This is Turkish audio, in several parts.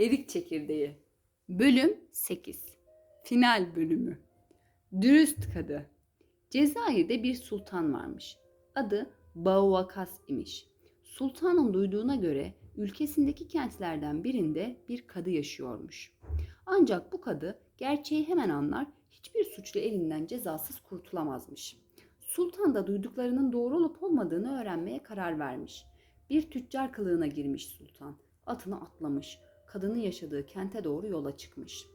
Erik çekirdeği. Bölüm 8. Final bölümü. Dürüst kadı. Cezayir'de bir sultan varmış. Adı Bauvakas imiş. Sultanın duyduğuna göre ülkesindeki kentlerden birinde bir kadı yaşıyormuş. Ancak bu kadı gerçeği hemen anlar, hiçbir suçlu elinden cezasız kurtulamazmış. Sultan da duyduklarının doğru olup olmadığını öğrenmeye karar vermiş. Bir tüccar kılığına girmiş sultan. Atını atlamış. Kadının yaşadığı kente doğru yola çıkmış.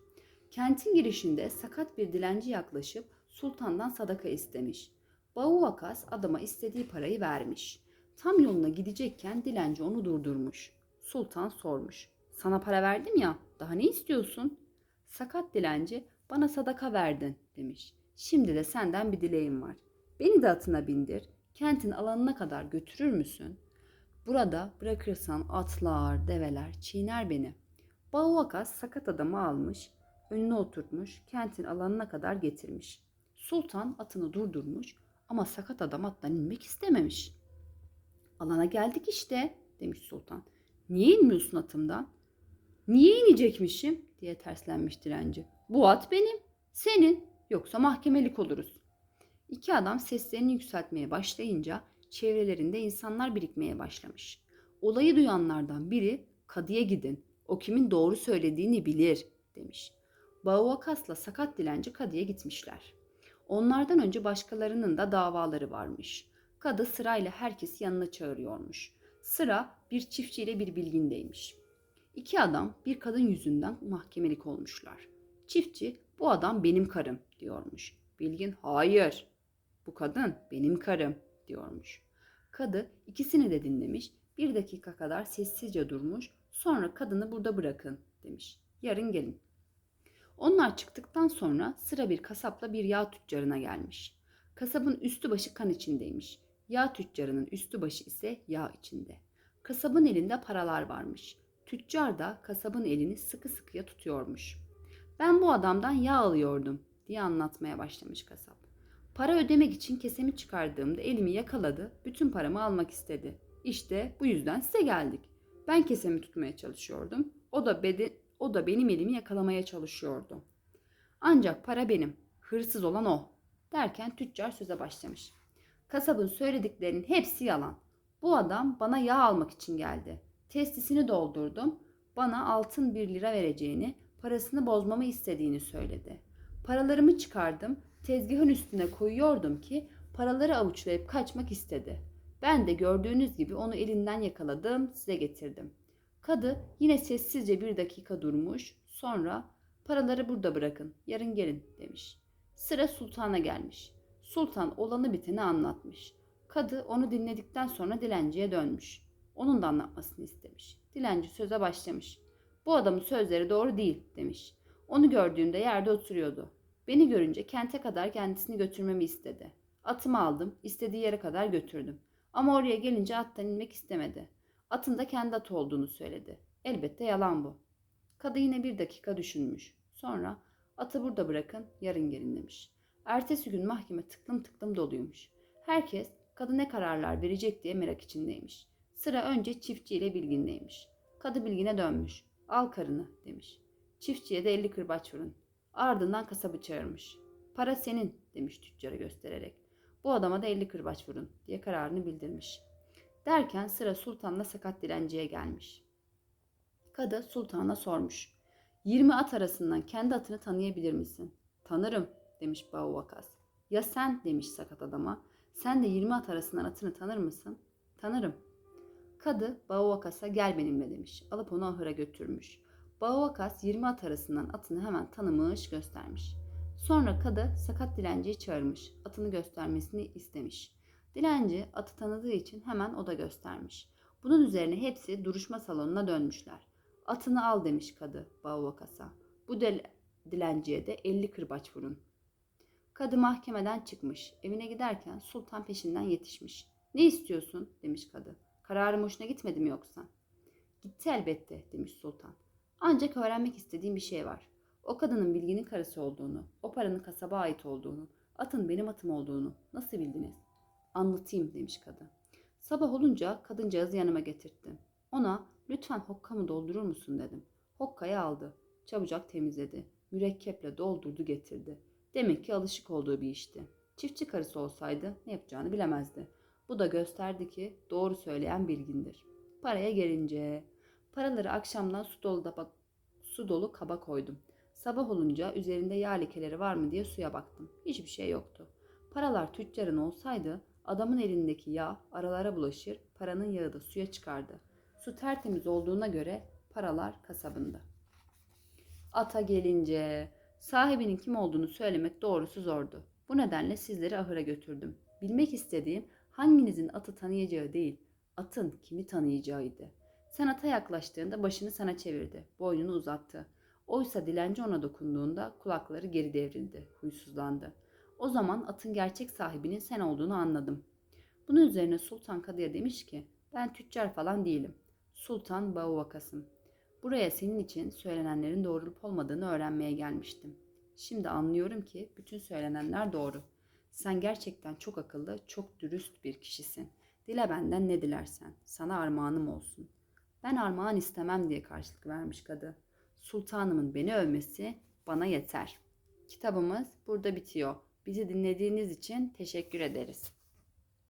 Kentin girişinde sakat bir dilenci yaklaşıp sultandan sadaka istemiş. Bahuvakas adama istediği parayı vermiş. Tam yoluna gidecekken dilenci onu durdurmuş. Sultan sormuş. Sana para verdim ya, daha ne istiyorsun? Sakat dilenci, bana sadaka verdin demiş. Şimdi de senden bir dileğim var. Beni de atına bindir, kentin alanına kadar götürür müsün? Burada bırakırsan atlar, develer çiğner beni. Bahuvakas sakat adamı almış, önüne oturtmuş, kentin alanına kadar getirmiş. Sultan atını durdurmuş ama sakat adam attan inmek istememiş. Alana geldik işte demiş sultan. Niye inmiyorsun atımdan? Niye inecekmişim diye terslenmiş direnci. Bu at benim, senin yoksa mahkemelik oluruz. İki adam seslerini yükseltmeye başlayınca çevrelerinde insanlar birikmeye başlamış. Olayı duyanlardan biri kadıya gidin, o kimin doğru söylediğini bilir demiş. Bauvakas'la sakat dilenci kadıya gitmişler. Onlardan önce başkalarının da davaları varmış. Kadı sırayla herkesi yanına çağırıyormuş. Sıra bir çiftçiyle bir bilgindeymiş. İki adam bir kadın yüzünden mahkemelik olmuşlar. Çiftçi bu adam benim karım diyormuş. Bilgin hayır bu kadın benim karım diyormuş. Kadı ikisini de dinlemiş bir dakika kadar sessizce durmuş sonra kadını burada bırakın demiş. Yarın gelin. Onlar çıktıktan sonra sıra bir kasapla bir yağ tüccarına gelmiş. Kasabın üstü başı kan içindeymiş. Yağ tüccarının üstü başı ise yağ içinde. Kasabın elinde paralar varmış. Tüccar da kasabın elini sıkı sıkıya tutuyormuş. Ben bu adamdan yağ alıyordum diye anlatmaya başlamış kasap. Para ödemek için kesemi çıkardığımda elimi yakaladı, bütün paramı almak istedi. İşte bu yüzden size geldik. Ben kesemi tutmaya çalışıyordum. O da bedi, o da benim elimi yakalamaya çalışıyordu. Ancak para benim, hırsız olan o. Derken tüccar söze başlamış. Kasabın söylediklerinin hepsi yalan. Bu adam bana yağ almak için geldi. Testisini doldurdum. Bana altın bir lira vereceğini, parasını bozmamı istediğini söyledi. Paralarımı çıkardım, tezgahın üstüne koyuyordum ki paraları avuçlayıp kaçmak istedi. Ben de gördüğünüz gibi onu elinden yakaladım, size getirdim. Kadı yine sessizce bir dakika durmuş, sonra paraları burada bırakın, yarın gelin demiş. Sıra sultana gelmiş. Sultan olanı biteni anlatmış. Kadı onu dinledikten sonra dilenciye dönmüş. Onun da anlatmasını istemiş. Dilenci söze başlamış. Bu adamın sözleri doğru değil demiş. Onu gördüğümde yerde oturuyordu. Beni görünce kente kadar kendisini götürmemi istedi. Atımı aldım, istediği yere kadar götürdüm. Ama oraya gelince attan inmek istemedi. Atın da kendi atı olduğunu söyledi. Elbette yalan bu. Kadı yine bir dakika düşünmüş. Sonra atı burada bırakın, yarın gelin demiş. Ertesi gün mahkeme tıklım tıklım doluymuş. Herkes kadı ne kararlar verecek diye merak içindeymiş. Sıra önce çiftçiyle bilgindeymiş. Kadı bilgine dönmüş. Al karını demiş. Çiftçiye de elli kırbaç vurun. Ardından kasabı çağırmış. Para senin demiş tüccara göstererek. Bu adama da elli kırbaç vurun diye kararını bildirmiş. Derken sıra sultanla sakat dilenciye gelmiş. Kadı sultana sormuş. 20 at arasından kendi atını tanıyabilir misin? Tanırım demiş Bahuvakas. Ya sen demiş sakat adama. Sen de 20 at arasından atını tanır mısın? Tanırım. Kadı Bahuakas'a gel benimle demiş. Alıp onu ahıra götürmüş. Bahuakas 20 at arasından atını hemen tanımış göstermiş. Sonra kadı sakat dilenciyi çağırmış. Atını göstermesini istemiş. Dilenci atı tanıdığı için hemen o da göstermiş. Bunun üzerine hepsi duruşma salonuna dönmüşler. Atını al demiş kadı Bahuakas'a. Bu del dilenciye de 50 kırbaç vurun. Kadı mahkemeden çıkmış. Evine giderken sultan peşinden yetişmiş. Ne istiyorsun demiş kadı. Kararım hoşuna gitmedi mi yoksa? Gitti elbette demiş sultan. Ancak öğrenmek istediğim bir şey var. O kadının bilginin karısı olduğunu, o paranın kasaba ait olduğunu, atın benim atım olduğunu nasıl bildiniz? Anlatayım demiş kadın. Sabah olunca kadıncağızı yanıma getirttim. Ona lütfen hokkamı doldurur musun dedim. Hokkayı aldı. Çabucak temizledi. Mürekkeple doldurdu getirdi. Demek ki alışık olduğu bir işti. Çiftçi karısı olsaydı ne yapacağını bilemezdi. Bu da gösterdi ki doğru söyleyen bilgindir. Paraya gelince paraları akşamdan su dolu, tabak, su dolu kaba koydum. Sabah olunca üzerinde yağ lekeleri var mı diye suya baktım. Hiçbir şey yoktu. Paralar tüccarın olsaydı adamın elindeki yağ aralara bulaşır, paranın yağı da suya çıkardı. Su tertemiz olduğuna göre paralar kasabında. Ata gelince sahibinin kim olduğunu söylemek doğrusu zordu. Bu nedenle sizleri ahıra götürdüm. Bilmek istediğim hanginizin atı tanıyacağı değil, atın kimi tanıyacağıydı. Sen ata yaklaştığında başını sana çevirdi, boynunu uzattı. Oysa dilenci ona dokunduğunda kulakları geri devrildi, huysuzlandı. O zaman atın gerçek sahibinin sen olduğunu anladım. Bunun üzerine Sultan Kadı'ya demiş ki, ben tüccar falan değilim. Sultan Bağuvakas'ım. Buraya senin için söylenenlerin doğrulup olmadığını öğrenmeye gelmiştim. Şimdi anlıyorum ki bütün söylenenler doğru. Sen gerçekten çok akıllı, çok dürüst bir kişisin. Dile benden ne dilersen. Sana armağanım olsun. Ben armağan istemem diye karşılık vermiş kadı. Sultanımın beni övmesi bana yeter. Kitabımız burada bitiyor. Bizi dinlediğiniz için teşekkür ederiz.